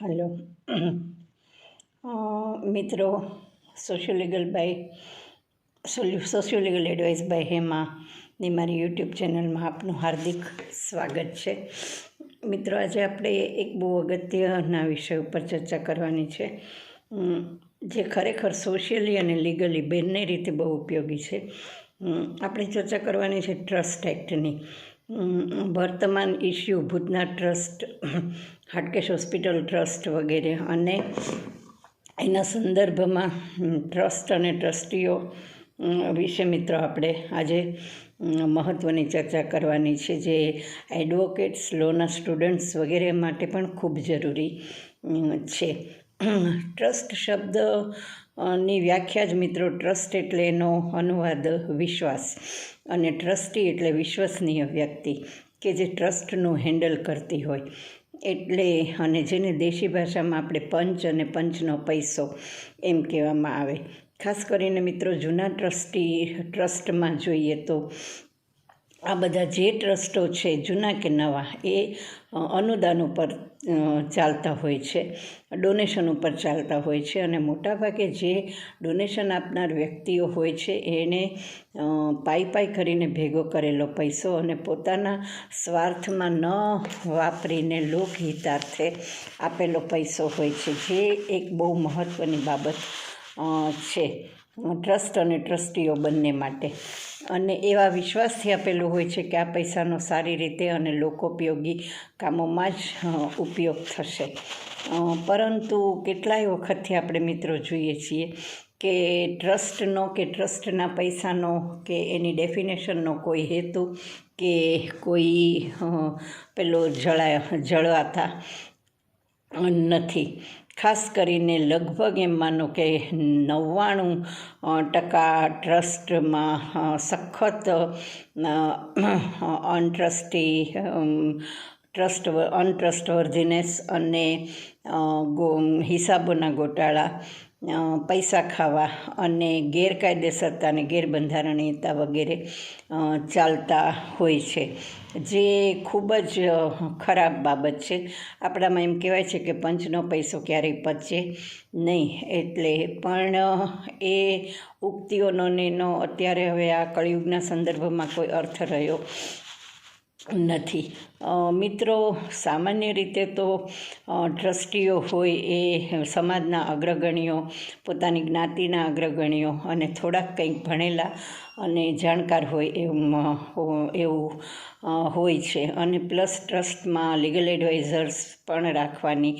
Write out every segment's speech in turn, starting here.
Hello. મિત્રો socio legal by socio legal advice by Hemani મારી YouTube ચેનલમાં આપનું હાર્દિક સ્વાગત છે. મિત્રો, આજે આપણે એક બહુ અગત્યના વિષય ઉપર ચર્ચા કરવાની છે. જે ખરેખર સોશિયલી અને લીગલી બંને રીતે બહુ ઉપયોગી છે. આપણે ચર્ચા કરવાની છે ટ્રસ્ટ એક્ટની વર્તમાન ઇસ્યુ ભૂતના ટ્રસ્ટ હાટકેશ હોસ્પિટલ ટ્રસ્ટ વગેરે અને એના સંદર્ભમાં ટ્રસ્ટ અને ટ્રસ્ટીઓ વિશે મિત્રો આપણે આજે મહત્ત્વની ચર્ચા કરવાની છે જે એડવોકેટ્સ, લોના સ્ટુડન્ટ્સ વગેરે માટે પણ ખૂબ જરૂરી છે. ટ્રસ્ટ શબ્દ ની વ્યાખ્યા જ મિત્રો ટ્રસ્ટ એટલે એનો અનુવાદ વિશ્વાસ અને ટ્રસ્ટી એટલે વિશ્વસનીય વ્યક્તિ કે જે ટ્રસ્ટનું હેન્ડલ કરતી હોય. એટલે અને જેને દેશી ભાષામાં આપણે પંચ અને પંચનો પૈસો એમ કહેવામાં આવે. ખાસ કરીને મિત્રો, જૂના ટ્રસ્ટી ટ્રસ્ટમાં જોઈએ તો આ બધા જે ટ્રસ્ટો છે, જૂના કે નવા, એ અનુદાન ઉપર ચાલતા હોય છે. ડોનેશન ઉપર ચાલતા હોય છે અને મોટાભાગે જે ડોનેશન આપનાર વ્યક્તિઓ હોય છે, એને પાઈ પાઈ કરીને ભેગો કરેલો પૈસો અને પોતાના સ્વાર્થમાં ન વાપરીને લોકહિતાર્થે આપેલો પૈસો હોય છે, જે એક બહુ મહત્ત્વની બાબત છે. ટ્રસ્ટ અને ટ્રસ્ટીઓ બંને માટે. અને એવા વિશ્વાસથી આપેલું હોય છે કે આ પૈસાનો સારી રીતે અને લોકોપયોગી કામોમાં જ ઉપયોગ થશે. પરંતુ કેટલાય વખતથી આપણે મિત્રો જોઈએ છીએ કે ટ્રસ્ટનો, કે ટ્રસ્ટના પૈસાનો, કે એની ડેફિનેશનનો કોઈ હેતુ કે કોઈ પેલો જળા, જળવાતા નથી. ખાસ કરીને લગભગ એમ માનો કે નવ્વાણું ટકા ટ્રસ્ટમાં સખત અનટ્રસ્ટી ટ્રસ્ટ, અનટ્રસ્ટવર્ધીનેસ અને હિસાબોના ગોટાળા પૈસા ખાવા અને ગેરકાયદેસરતાને ગેરબંધારણીયતા વગેરે ચાલતા હોય છે. જે ખૂબ જ ખરાબ બાબત છે. આપણામાં એમ કહેવાય છે કે પંચનો પૈસો ક્યારેય પચે નહીં. એટલે પણ એ ઉક્તિઓનો નેનો અત્યારે હવે આ કળિયુગના સંદર્ભમાં કોઈ અર્થ રહ્યો નથી. મિત્રો, સામાન્ય રીતે તો ટ્રસ્ટીઓ હોય એ સમાજના અગ્રગણ્યો પોતાની જ્ઞાતિના અગ્રગણ્યો અને થોડાક કંઈક ભણેલા અને જાણકાર હોય એવું એવું હોય છે. અને પ્લસ ટ્રસ્ટમાં લીગલ એડવાઇઝર્સ પણ રાખવાની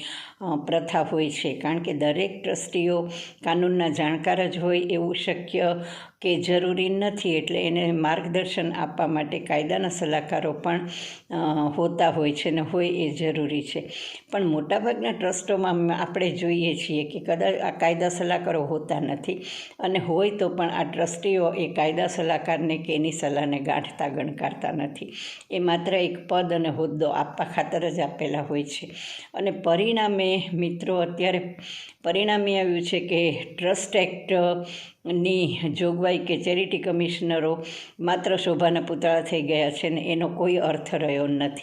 પ્રથા હોય છે. કારણ કે દરેક ટ્રસ્ટીઓ કાનૂનના જાણકાર જ હોય એવું શક્ય કે જરૂરી નથી. એટલે એને માર્ગદર્શન આપવા માટે કાયદાના સલાહકારો પણ હોતા હોય છે ને હોય એ જરૂરી છે. પણ મોટાભાગના ટ્રસ્ટોમાં આપણે જોઈએ છીએ કે કદાચ આ કાયદા સલાહકારો હોતા નથી અને હોય તો પણ આ ટ્રસ્ટીઓ એ કાયદા સલાહકારને કે એની સલાહને ગાંઠતા, ગણકારતા નથી. એ માત્ર એક પદ અને હોદ્દો આપવા ખાતર જ આપેલા હોય છે. અને પરિણામે મિત્રો, અત્યારે પરિણામે આવ્યું છે કે ટ્રસ્ટ એક્ટની જોગવાઈ કે ચેરિટી કમિશનરો માત્ર શોભાના પુતળા થઈ ગયા છે ને એનો કોઈ અર્થ રહ્યો નથી.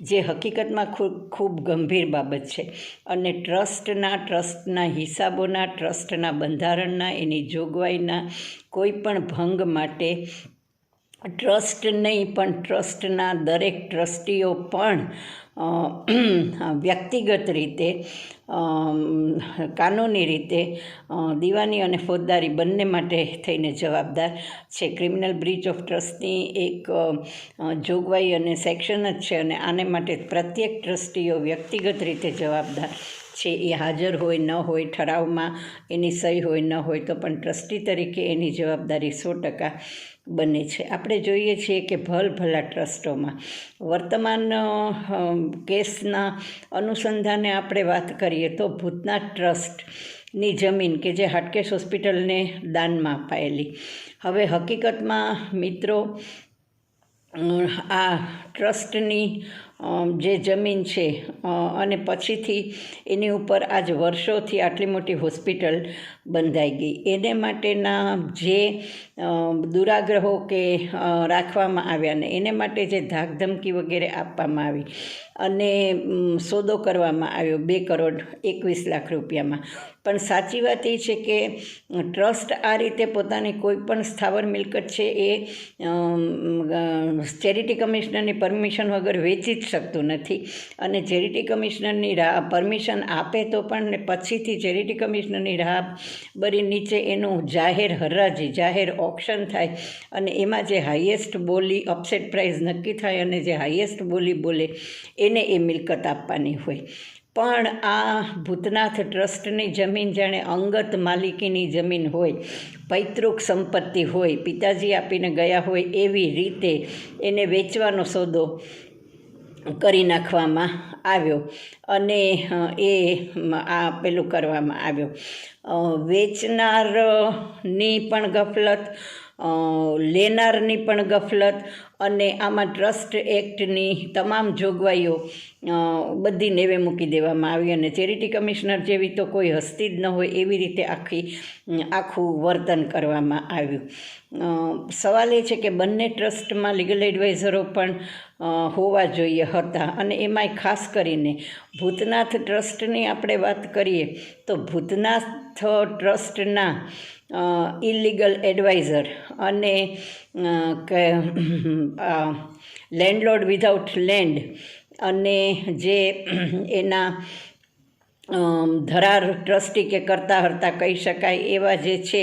જે હકીકતમાં ખૂબ ખૂબ ગંભીર બાબત છે. અને ટ્રસ્ટના ટ્રસ્ટના હિસાબોના, ટ્રસ્ટના બંધારણના, એની જોગવાઈના કોઈ પણ ભંગ માટે ટ્રસ્ટ નહીં, પણ ટ્રસ્ટના દરેક ટ્રસ્ટીઓ પણ વ્યક્તિગત રીતે કાનૂની રીતે દીવાની અને ફોજદારી બંને માટે થઈને જવાબદાર છે. ક્રિમિનલ બ્રીચ ઓફ ટ્રસ્ટની એક જોગવાઈ અને સેક્શન જ છે અને આને માટે પ્રત્યેક ટ્રસ્ટીઓ વ્યક્તિગત રીતે જવાબદાર છે. એ હાજર હોય, ન હોય, ઠરાવમાં એની સહી હોય, ન હોય તો પણ ટ્રસ્ટી તરીકે એની જવાબદારી સો ટકા બને છે. આપણે જોઈએ છીએ કે ભલભલા ટ્રસ્ટોમાં. વર્તમાન કેસના અનુસંધાને આપણે વાત કરીએ તો ભૂતનાથ ટ્રસ્ટની જમીન કે જે હાટકેશ હોસ્પિટલને દાનમાં અપાયેલી. હવે હકીકતમાં મિત્રો આ ટ્રસ્ટની જે જમીન છે અને પછીથી એની ઉપર આજ વર્ષોથી આટલી મોટી હોસ્પિટલ બંધાઈ ગઈ. એને માટેના જે દુરાગ્રહો કે રાખવામાં આવ્યા ને એને માટે જે ધાકધમકી વગેરે આપવામાં આવી અને સોદો કરવામાં આવ્યો, બે કરોડ એકવીસ લાખ રૂપિયામાં. પણ સાચી વાત એ છે કે, ટ્રસ્ટ આ રીતે પોતાની કોઈ પણ સ્થાવર મિલકત છે એ ચેરિટી કમિશનરની પરમિશન વગર વેચી જ શકતું નથી. અને ચેરિટી કમિશનરની રાહ પરમિશન આપે તો પણ પછીથી ચેરિટી કમિશનરની રાહ બરી નીચે એનું જાહેર હરાજી, જાહેર ઓપ્શન થાય અને એમાં જે હાઈએસ્ટ બોલી, અપસેટ પ્રાઇઝ નક્કી થાય અને જે હાઈએસ્ટ બોલી બોલે એને એ મિલકત આપવાની હોય. પણ આ ભૂતનાથ ટ્રસ્ટની જમીન જાણે અંગત માલિકીની જમીન હોય, પૈતૃક સંપત્તિ હોય, પિતાજી આપીને ગયા હોય એવી રીતે એને વેચવાનો સોદો કરી નાખવામાં આવ્યો અને એ આ પેલું કરવામાં આવ્યો. વેચનારની પણ ગફલત લેનારની પણ ગફલત અને આમાં ટ્રસ્ટ એક્ટની તમામ જોગવાઈઓ બધી નેવે મૂકી દેવામાં આવી અને ચેરિટી કમિશનર જેવી તો કોઈ હસ્તી જ ન હોય એવી રીતે આખી આખું વર્તન કરવામાં આવ્યું. સવાલ એ છે કે બંને ટ્રસ્ટમાં લીગલ એડવાઇઝરો પણ હોવા જોઈએ હતા અને એમાંય ખાસ કરીને ભૂતનાથ ટ્રસ્ટની આપણે વાત કરીએ તો ભૂતનાથ ટ્રસ્ટના ઇલીગલ એડવાઇઝર અને લેન્ડલોર્ડ વિધાઉટ લેન્ડ અને જે એના ધરાર ટ્રસ્ટી કે કરતા હરતા કહી શકાય એવા જે છે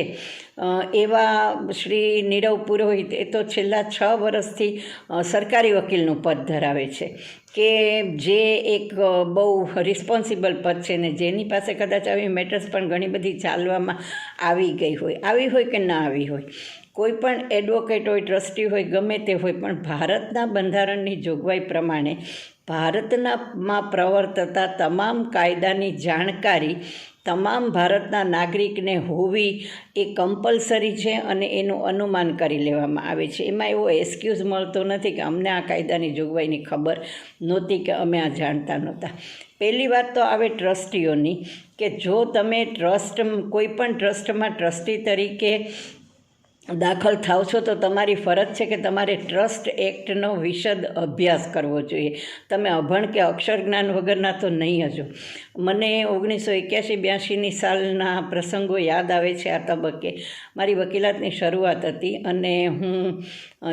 એવા શ્રી નીરવ પુરોહિત એ તો છેલ્લા છ વર્ષથી સરકારી વકીલનું પદ ધરાવે છે કે જે એક બહુ રિસ્પોન્સિબલ પદ છે ને જેની પાસે કદાચ આવી મેટર્સ પણ ઘણી બધી ચાલવામાં આવી ગઈ હોય, આવી હોય કે ના આવી હોય. કોઈ પણ એડવોકેટ હોય ટ્રસ્ટી હોય, ગમે તે હોય, પણ ભારતના બંધારણની જોગવાઈ પ્રમાણે ભારતનામાં પ્રવર્તતા તમામ કાયદાની જાણકારી તમામ ભારતના નાગરિકને હોવી એ કમ્પલસરી છે અને એનું અનુમાન કરી લેવામાં આવે છે. એમાં એવો એક્સક્યુઝ મળતો નથી કે અમને આ કાયદાની જોગવાઈની ખબર નહોતી કે અમે આ જાણતા નહોતા. પહેલી વાત તો આવે ટ્રસ્ટીઓની કે જો તમે ટ્રસ્ટ કોઈ પણ ટ્રસ્ટમાં ટ્રસ્ટી તરીકે દાખલ થાવ છો તો તમારી ફરજ છે કે તમારે ટ્રસ્ટ એક્ટનો વિશદ અભ્યાસ કરવો જોઈએ. તમે અભણ કે અક્ષર જ્ઞાન વગરના તો નહીં હજો. મને ઓગણીસો એક્યાસી બ્યાસીની સાલના પ્રસંગો યાદ આવે છે આ તબક્કે. મારી વકીલાતની શરૂઆત હતી અને હું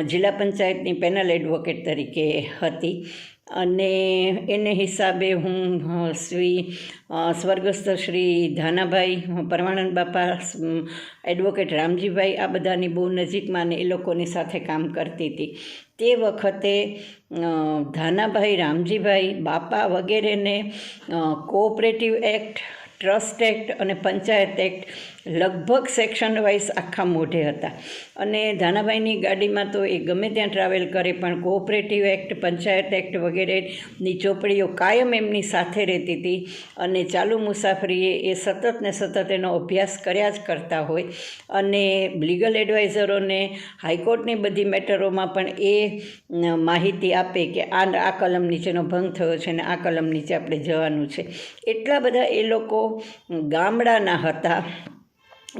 જિલ્લા પંચાયતની પેનલ એડવોકેટ તરીકે હતી. અને એને હિસાબે હું શ્રી સ્વર્ગસ્થ શ્રી ધાનાભાઈ પરમાનંદ બાપા એડવોકેટ રામજીભાઈ, આ બધાની બહુ નજીકમાં ને એ લોકોની સાથે કામ કરતી હતી. તે વખતે ધાનાભાઈ, રામજીભાઈ, બાપા વગેરેને કોઓપરેટિવ એક્ટ ટ્રસ્ટ એક્ટ અને પંચાયત એક્ટ લગભગ સેક્શન વાઇઝ આખા મોઢે હતા. અને ધાનાભાઈની ગાડીમાં તો એ ગમે ત્યાં ટ્રાવેલ કરે, પણ કોઓપરેટિવ એક્ટ પંચાયત એક્ટ વગેરેની ચોપડીઓ કાયમ એમની સાથે રહેતી હતી. અને ચાલુ મુસાફરીએ એ સતત ને સતત એનો અભ્યાસ કર્યા જ કરતા હોય. અને લીગલ એડવાઇઝરોને હાઈકોર્ટની બધી મેટરોમાં પણ એ માહિતી આપે કે આ આ કલમ નીચેનો ભંગ થયો છે ને આ કલમ નીચે આપણે જવાનું છે. એટલા બધા એ લોકો ગામડાના હતા.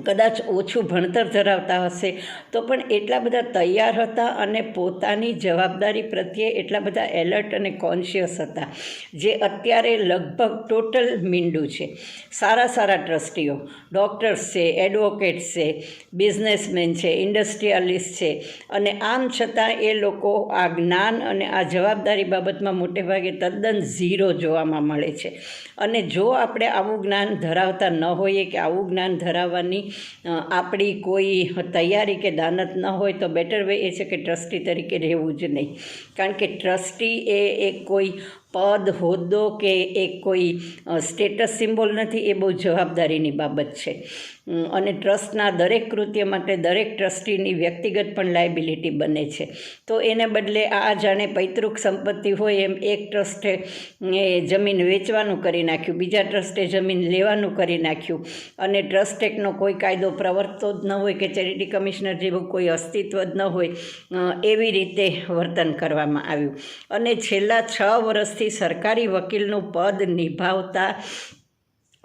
કદાચ ઓછું ભણતર ધરાવતા હશે, તો પણ એટલા બધા તૈયાર હતા અને પોતાની જવાબદારી પ્રત્યે એટલા બધા એલર્ટ અને કોન્શિયસ હતા, જે અત્યારે લગભગ ટોટલ મીંડું છે. સારા સારા ટ્રસ્ટીઓ, ડૉક્ટર્સ છે, એડવોકેટ્સ છે, બિઝનેસમેન છે, ઇન્ડસ્ટ્રીયાલિસ્ટ છે, અને આમ છતાં એ લોકો આ જ્ઞાન અને આ જવાબદારી બાબતમાં મોટે ભાગે તદ્દન ઝીરો જોવામાં મળે છે. અને જો આપણે આવું જ્ઞાન ધરાવતા ન હોઈએ કે આવું જ્ઞાન ધરાવવાની આપણી કોઈ તૈયારી કે દાનત ન હોય તો બેટર વે એ છે કે ટ્રસ્ટી તરીકે રહેવું જ નહીં. કારણ કે ટ્રસ્ટી એ એક કોઈ પદ, હોદ્દો કે એ કોઈ સ્ટેટસ સિમ્બોલ નથી, એ બહુ જવાબદારીની બાબત છે. અને ટ્રસ્ટના દરેક કૃત્ય માટે દરેક ટ્રસ્ટીની વ્યક્તિગત પણ લાયબિલિટી બને છે. તો એને બદલે આ જાણે પૈતૃક સંપત્તિ હોય એમ એક ટ્રસ્ટે જમીન વેચવાનું કરી નાખ્યું, બીજા ટ્રસ્ટે જમીન લેવાનું કરી નાખ્યું. અને ટ્રસ્ટ એક્ટનો કોઈ કાયદો પ્રવર્તતો જ ન હોય કે ચેરિટી કમિશનર જેવું કોઈ અસ્તિત્વ જ ન હોય એવી રીતે વર્તન કરવામાં આવ્યું. અને છેલ્લા છ વર્ષથી સરકારી વકીલનું પદ નિભાવતા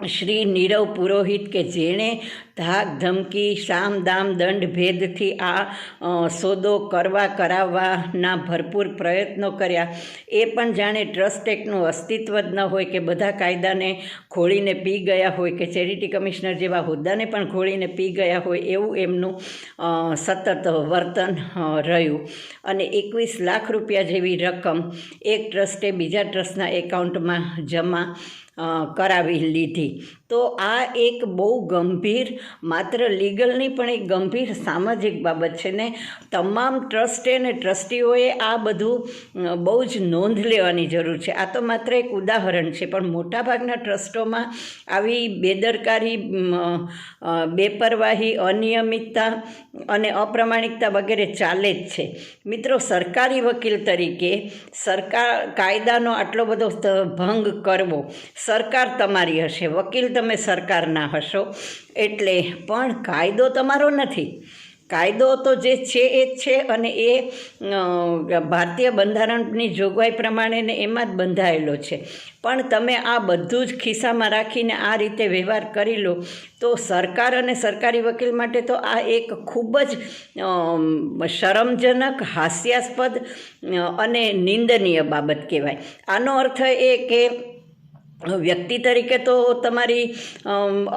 શ્રી નીરવ પુરોહિત કે જેણે ધાક ધમકી, સામ દામ, દંડ ભેદથી આ સોદો કરવા, કરાવવાના ભરપૂર પ્રયત્નો કર્યા. એ પણ જાણે ટ્રસ્ટ એક્ટનું અસ્તિત્વ જ ન હોય કે બધા કાયદાને ખોળીને પી ગયા હોય કે ચેરિટી કમિશનર જેવા હોદ્દાને પણ ખોળીને પી ગયા હોય એવું એમનું સતત વર્તન રહ્યું. અને એકવીસ લાખ રૂપિયા જેવી રકમ એક ટ્રસ્ટે બીજા ટ્રસ્ટના એકાઉન્ટમાં જમા કરાવી લીધી. તો આ એક બહુ ગંભીર, માત્ર લીગલની પણ એક ગંભીર સામાજિક બાબત છે ને તમામ ટ્રસ્ટે અને ટ્રસ્ટીઓએ આ બધું બહુ જ નોંધ લેવાની જરૂર છે. આ તો માત્ર એક ઉદાહરણ છે, પણ મોટાભાગના ટ્રસ્ટોમાં આવી બેદરકારી બેપરવાહી, અનિયમિતતા અને અપ્રમાણિકતા વગેરે ચાલે જ છે. મિત્રો, સરકારી વકીલ તરીકે સરકાર, કાયદાનો આટલો બધો ભંગ કરવો સરકાર તમારી હશે. વકીલ તમે સરકારના હશો, એટલે પણ કાયદો તમારો નથી. કાયદો તો જે છે એ જ છે અને એ ભારતીય બંધારણની જોગવાઈ પ્રમાણે એમાં જ બંધાયેલો છે. પણ તમે આ બધું જ ખિસ્સામાં રાખીને આ રીતે વ્યવહાર કરી લો, તો સરકાર અને સરકારી વકીલ માટે તો આ એક ખૂબ જ શરમજનક, હાસ્યાસ્પદ અને નિંદનીય બાબત કહેવાય. આનો અર્થ એ કે વ્યક્તિ તરીકે તો તમારી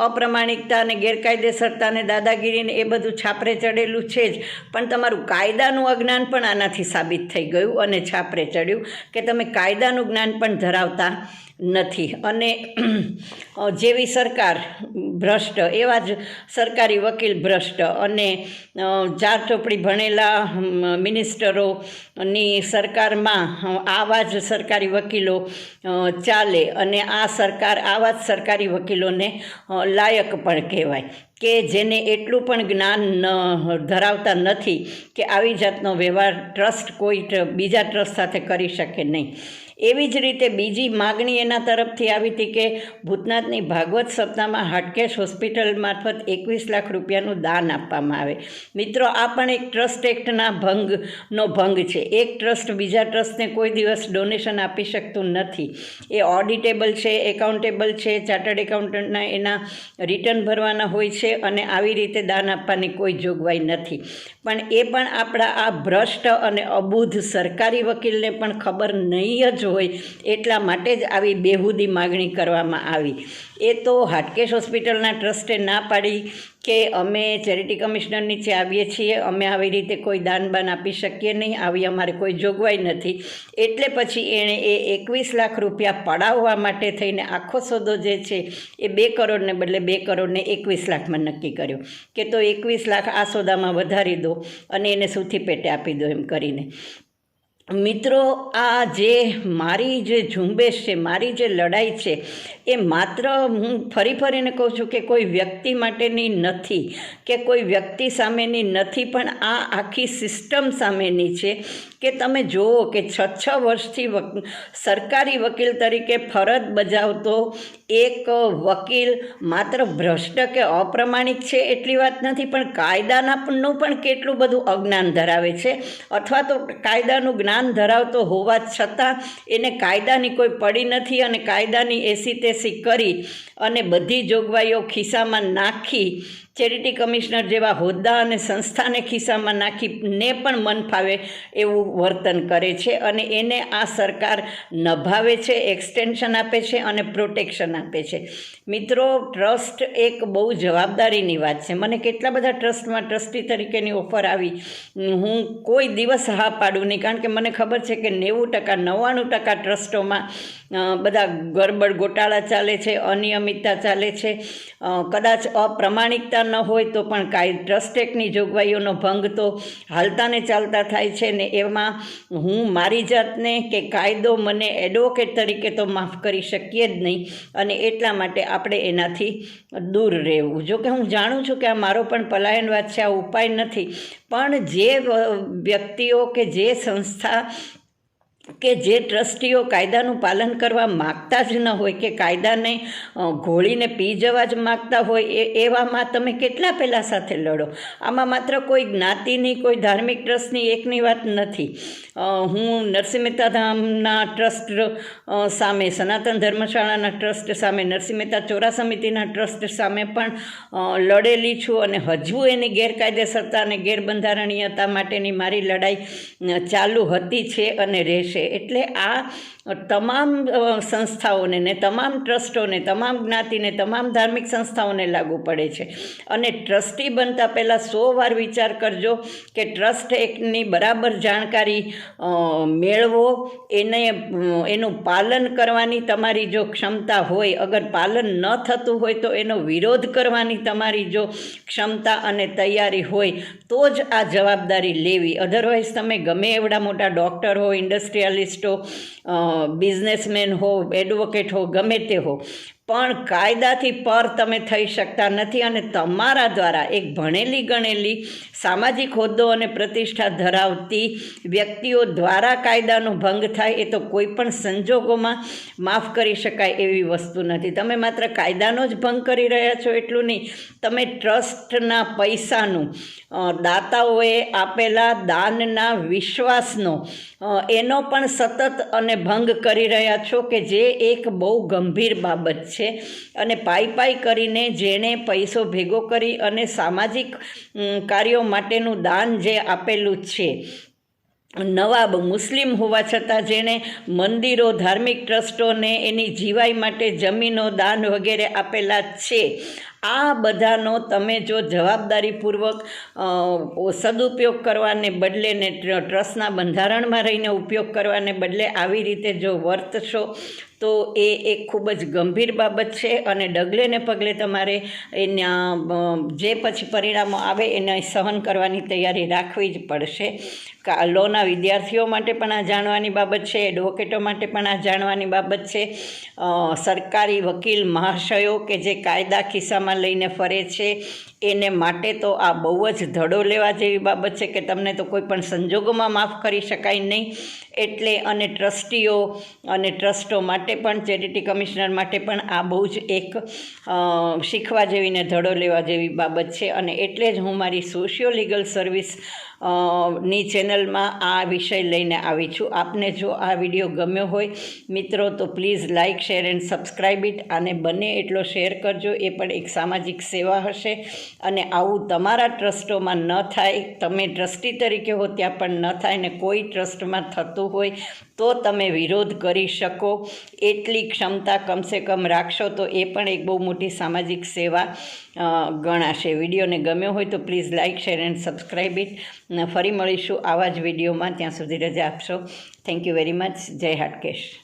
અપ્રમાણિકતા અને ગેરકાયદેસરતા અને દાદાગીરીને એ બધું છાપરે ચડેલું છે જ. પણ તમારું કાયદાનું અજ્ઞાન પણ આનાથી સાબિત થઈ ગયું અને છાપરે ચડ્યું કે તમે કાયદાનું જ્ઞાન પણ ધરાવતા નથી. અને જેવી સરકાર ભ્રષ્ટ, એવા જ સરકારી વકીલ ભ્રષ્ટ અને ચાર ચોપડી ભણેલા મિનિસ્ટરોની સરકારમાં આવા જ સરકારી વકીલો ચાલે અને આ સરકાર, આવા જ સરકારી વકીલોને લાયક પણ કહેવાય કે જેને એટલું પણ જ્ઞાન ધરાવતા નથી કે આવી જાતનો વ્યવહાર ટ્રસ્ટ કોઈ બીજા ટ્રસ્ટ સાથે કરી શકે નહીં. એવી જ રીતે બીજી માગણી એના તરફથી આવી હતી કે ભૂતનાથની ભાગવત સપ્તાહમાં હાટકેશ હોસ્પિટલ મારફત એકવીસ લાખ રૂપિયાનું દાન આપવામાં આવે. મિત્રો, આ પણ એક ટ્રસ્ટ એક્ટના ભંગનો ભંગ છે. એક ટ્રસ્ટ બીજા ટ્રસ્ટને કોઈ દિવસ ડોનેશન આપી શકતું નથી. એ ઓડિટેબલ છે, એકાઉન્ટેબલ છે, ચાર્ટર્ડ એકાઉન્ટન્ટના એના રિટર્ન ભરવાના હોય છે અને આવી રીતે દાન આપવાની કોઈ જોગવાઈ નથી. પણ એ પણ આપણા આ ભ્રષ્ટ અને અબૂધ સરકારી વકીલને પણ ખબર નહીં જ હોય એટલા માટે જ આવી બેહુદી માગણી કરવામાં આવી. એ તો હાટકેશ હોસ્પિટલના ટ્રસ્ટે ના પાડી કે અમે ચેરિટી કમિશનર નીચે આવીએ છીએ, અમે આવી રીતે કોઈ દાન બાન આપી શકીએ નહીં, આવી અમારે કોઈ જોગવાઈ નથી. એટલે પછી એણે એ એકવીસ લાખ રૂપિયા પડાવવા માટે થઈને આખો સોદો જે છે એ બે કરોડને બદલે બે કરોડને એકવીસ લાખમાં નક્કી કર્યો કે તો એકવીસ લાખ આ સોદામાં વધારી દો અને એને સૂથી પેટે આપી દો એમ કરીને. મિત્રો, આ જે મારી જે ઝુંબેશ છે, મારી જે લડાઈ છે, એ માત્ર હું ફરી ફરીને કહું છું કે કોઈ વ્યક્તિ માટેની નથી, કે કોઈ વ્યક્તિ સામેની નથી, પણ આ આખી સિસ્ટમ સામેની છે કે તમે જુઓ કે છ છ વર્ષથી સરકારી વકીલ તરીકે ફરજ બજાવતો એક વકીલ માત્ર ભ્રષ્ટ કે અપ્રમાણિક છે એટલી વાત નથી, પણ કાયદાનાનું પણ કેટલું બધું અજ્ઞાન ધરાવે છે, અથવા તો કાયદાનું જ્ઞાન ધરાવતો હોવા છતાં એને કાયદાની કોઈ પડી નથી અને કાયદાની એસી તેસી કરી અને બધી જોગવાઈઓ ખિસ્સામાં નાખી ચેરિટી કમિશનર જેવા હોદ્દા અને સંસ્થાને ખિસ્સામાં નાખીને પણ મન ફાવે એવું વર્તન કરે છે અને એને આ સરકાર નભાવે છે એક્સટેન્શન આપે છે અને પ્રોટેક્શન આપે છે. મિત્રો ટ્રસ્ટ એક બહુ જવાબદારીની વાત છે. મને કેટલા બધા ટ્રસ્ટમાં ટ્રસ્ટી તરીકેની ઓફર આવી. હું કોઈ દિવસ હા પાડું નહીં, કારણ કે મને ખબર છે કે નેવું ટકા, નવ્વાણું ટકા ટ્રસ્ટોમાં બધા ગરબડ ગોટાળા ચાલે છે, અનિયમિતતા ચાલે છે કદાચ અપ્રમાણિકતા ન હોય તો પણ કાંઈ ટ્રસ્ટ એક્ટની જોગવાઈઓનો ભંગ તો હાલતા ને ચાલતા થાય છે ને એમાં હું મારી જાતને કે કાયદો મને એડવોકેટ તરીકે તો માફ કરી શકીએ જ નહીં. અને એટલા માટે આપણે એનાથી દૂર રહેવું. જો કે હું જાણું છું કે આ મારો પણ પલાયનવાદ છે, આ ઉપાય નથી. પણ જે વ્યક્તિઓ કે જે સંસ્થા કે જે ટ્રસ્ટીઓ કાયદાનું પાલન કરવા માગતા જ ન હોય, કે કાયદાને ઘોળીને પી જવા જ માગતા હોય, એ, એવામાં તમે કેટલા પહેલાં સાથે લડો? આમાં માત્ર કોઈ જ્ઞાતિની, કોઈ ધાર્મિક ટ્રસ્ટની એકની વાત નથી. હું નરસિંહ મહેતા ધામના ટ્રસ્ટ સામે, સનાતન ધર્મશાળાના ટ્રસ્ટ સામે નરસિંહ મહેતા ચોરા સમિતિના ટ્રસ્ટ સામે પણ લડેલી છું અને હજુ એની ગેરકાયદેસરતા અને ગેરબંધારણીયતા માટેની મારી લડાઈ ચાલુ હતી છે અને રહેશે. એટલે આ તમામ સંસ્થાઓને ને તમામ ટ્રસ્ટોને, તમામ જ્ઞાતિને, તમામ ધાર્મિક સંસ્થાઓને લાગુ પડે છે. અને ટ્રસ્ટી બનતા પહેલાં સો વાર વિચાર કરજો કે ટ્રસ્ટ એક્ટની બરાબર જાણકારી મેળવો. એને, એનું પાલન કરવાની તમારી જો ક્ષમતા હોય, અગર પાલન ન થતું હોય તો એનો વિરોધ કરવાની તમારી જો ક્ષમતા અને તૈયારી હોય, તો જ આ જવાબદારી લેવી. અધરવાઇઝ તમે ગમે એવડા મોટા ડૉક્ટર હો ઇન્ડસ્ટ્રીયાલિસ્ટ હો બિઝનેસમેન હો એડવોકેટ હો ગમે તે હો. પણ કાયદાથી પર તમે થઈ શકતા નથી અને તમારા દ્વારા એક ભણેલી ગણેલી સામાજિક હોદ્દો અને પ્રતિષ્ઠા ધરાવતી વ્યક્તિઓ દ્વારા કાયદાનો ભંગ થાય એ તો કોઈ પણ સંજોગોમાં માફ કરી શકાય એવી વસ્તુ નથી. તમે માત્ર કાયદાનો જ ભંગ કરી રહ્યા છો એટલું નહીં. તમે ટ્રસ્ટના પૈસાનું દાતાઓએ આપેલા દાનના વિશ્વાસનો એનો પણ સતત અને ભંગ કરી રહ્યા છો કે જે એક બહુ ગંભીર બાબત છે. અને પાઈ પાઈ કરીને જેણે પૈસો ભેગો કરી અને સામાજિક કાર્યો માટેનું દાન જે આપેલું છે. નવાબ મુસ્લિમ હોવા છતાં જેણે મંદિરો, ધાર્મિક ટ્રસ્ટોને એની જીવાઈ માટે જમીનો, દાન વગેરે આપેલા છે. આ બધાનો તમે જો જવાબદારીપૂર્વક સદુપયોગ કરવાને બદલે ને ટ્રસ્ટના બંધારણમાં રહીને ઉપયોગ કરવાને બદલે આવી રીતે જો વર્તશો તો એ એક ખૂબ જ ગંભીર બાબત છે અને ડગલે ને પગલે તમારે એના જે પછી પરિણામો આવે એને સહન કરવાની તૈયારી રાખવી જ પડશે. લોના વિદ્યાર્થીઓ માટે પણ આ જાણવાની બાબત છે, એડવોકેટો માટે પણ આ જાણવાની બાબત છે. સરકારી વકીલ મહાશયો કે જે કાયદા ખિસ્સામાં લઈને ફરે છે, એને માટે તો આ બહુ જ ધડો લેવા જેવી બાબત છે કે તમને તો કોઈ પણ સંજોગોમાં માફ કરી શકાય નહીં. એટલે અને ટ્રસ્ટીઓ અને ટ્રસ્ટો માટે પણ, ચેરિટી કમિશનર માટે પણ આ બહુ જ એક શીખવા જેવી ને ધડો લેવા જેવી બાબત છે. અને એટલે જ હું મારી સોશિયો લીગલ સર્વિસ ની ચેનલમાં આ વિષય લઈને આવી છું. આપને જો આ વીડિયો ગમ્યો હોય, મિત્રો, તો please like share and subscribe it અને બને એટલો શેર કરજો. એ પણ એક સામાજિક સેવા હશે અને આવું તમારા ટ્રસ્ટોમાં ન થાય. તમે ટ્રસ્ટી તરીકે હો, ત્યાં પણ ન થાય ને કોઈ ટ્રસ્ટમાં થતું હોય તો તમે વિરોધ કરી શકો. એટલી ક્ષમતા કમસે કમ રાખશો તો એ પણ એક બહુ મોટી સામાજિક સેવા ગણાશે. વિડીયોને ગમ્યો હોય તો please like share and subscribe it. ફરી મળીશું આવા જ વિડીયોમાં. ત્યાં સુધી રજા આપશો. Thank you very much. જય હાટકેશ.